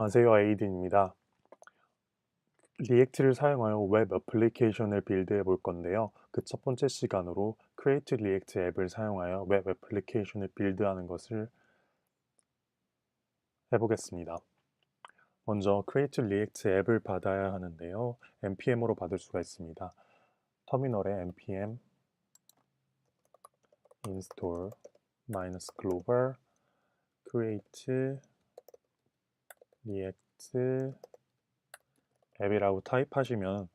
안녕하세요. 에이든입니다. 리액트를 사용하여 웹 애플리케이션을 빌드해 볼 건데요. 그 첫 번째 시간으로 Create React 앱을 사용하여 웹 애플리케이션을 빌드하는 것을 해보겠습니다. 먼저 Create React 앱을 받아야 하는데요. npm으로 받을 수가 있습니다. 터미널에 npm install -global create react 앱이라고 타입하시면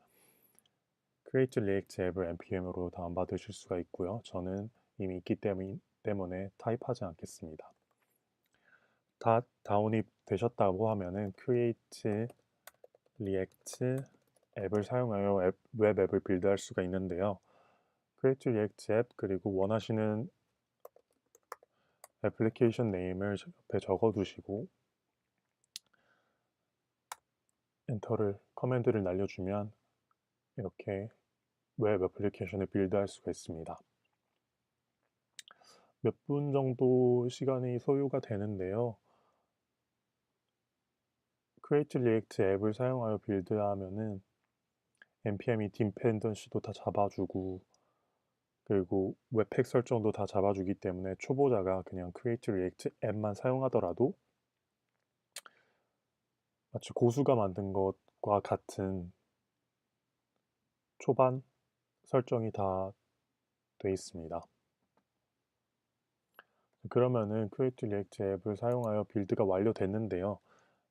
Create React 앱을 npm으로 다운받으실 수가 있고요. 저는 이미 있기 때문에 타입하지 않겠습니다. 다 다운이 되셨다고 하면은 Create React 앱을 사용하여 앱, 웹 앱을 빌드할 수가 있는데요. Create React 앱 그리고 원하시는 애플리케이션 네임을 옆에 적어 두시고 엔터를 커맨드를 날려주면 이렇게 웹 애플리케이션을 빌드할 수가 있습니다. 몇 분 정도 시간이 소요가 되는데요. Create React 앱을 사용하여 빌드하면은 npm이 디펜던시도 다 잡아주고 그리고 웹팩 설정도 다 잡아주기 때문에 초보자가 그냥 Create React 앱만 사용하더라도 마치 고수가 만든 것과 같은 초반 설정이 다 돼 있습니다. 그러면은 Create React 앱을 사용하여 빌드가 완료됐는데요.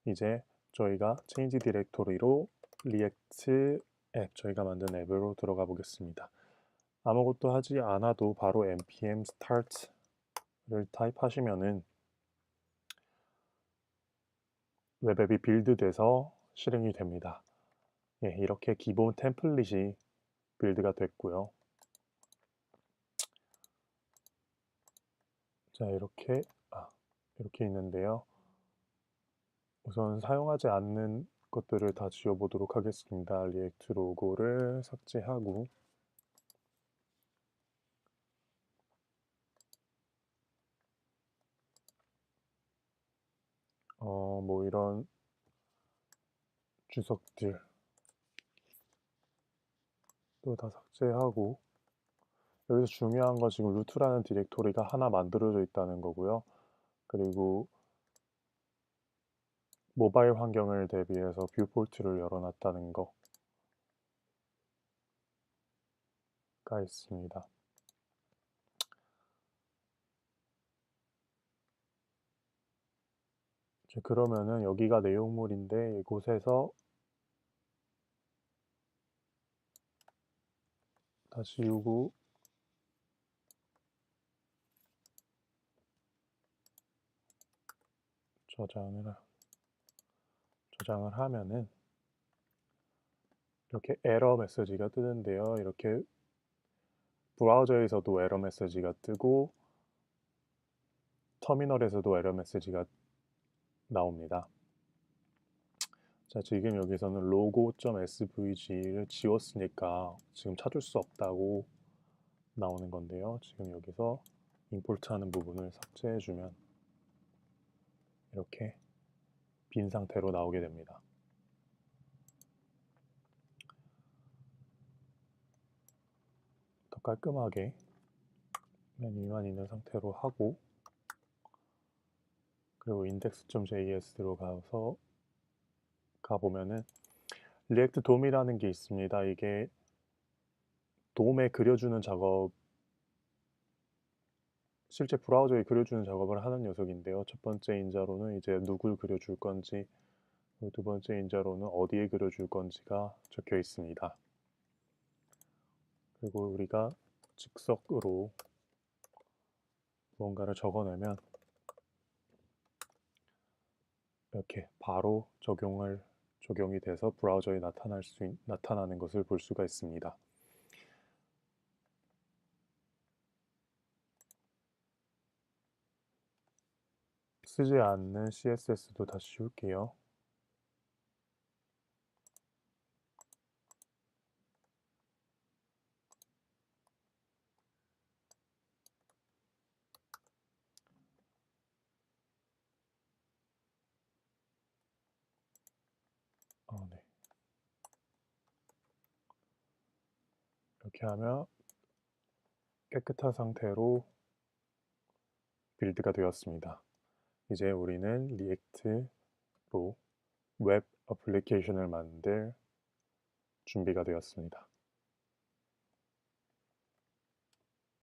이제 저희가 Change 디렉토리로 React 앱, 저희가 만든 앱으로 들어가 보겠습니다. 아무것도 하지 않아도 바로 npm start를 타입하시면은 웹앱이 빌드돼서 실행이 됩니다. 예, 이렇게 기본 템플릿이 빌드가 됐고요. 자, 이렇게 아, 이렇게 있는데요. 우선 사용하지 않는 것들을 다 지워보도록 하겠습니다. 리액트 로고를 삭제하고 어, 뭐 이런 주석들 또 다 삭제하고 여기서 중요한 건 지금 루트라는 디렉토리가 하나 만들어져 있다는 거고요. 그리고 모바일 환경을 대비해서 뷰포트를 열어놨다는 거가 있습니다. 그러면은 여기가 내용물인데 이곳에서 다 지우고 저장을 저장을 하면은 이렇게 에러 메시지가 뜨는데요. 이렇게 브라우저에서도 에러 메시지가 뜨고 터미널에서도 에러 메시지가 나옵니다. 자, 지금 여기서는 logo.svg를 지웠으니까 지금 찾을 수 없다고 나오는 건데요. 지금 여기서 임포트 하는 부분을 삭제해주면 이렇게 빈 상태로 나오게 됩니다. 더 깔끔하게 맨 위만 있는 상태로 하고 그리고 index.js로 가서 가보면은 리액트 돔이라는 게 있습니다. 이게 돔에 그려주는 작업 실제 브라우저에 그려주는 작업을 하는 녀석인데요. 첫 번째 인자로는 이제 누굴 그려줄 건지 두 번째 인자로는 어디에 그려줄 건지가 적혀 있습니다. 그리고 우리가 즉석으로 무언가를 적어내면 이렇게 바로 적용을 적용이 돼서 브라우저에 나타날 수 있, 나타나는 것을 볼 수가 있습니다. 쓰지 않는 CSS도 다시 지울게요. 어, 네. 이렇게 하면 깨끗한 상태로 빌드가 되었습니다. 이제 우리는 리액트로 웹 어플리케이션을 만들 준비가 되었습니다.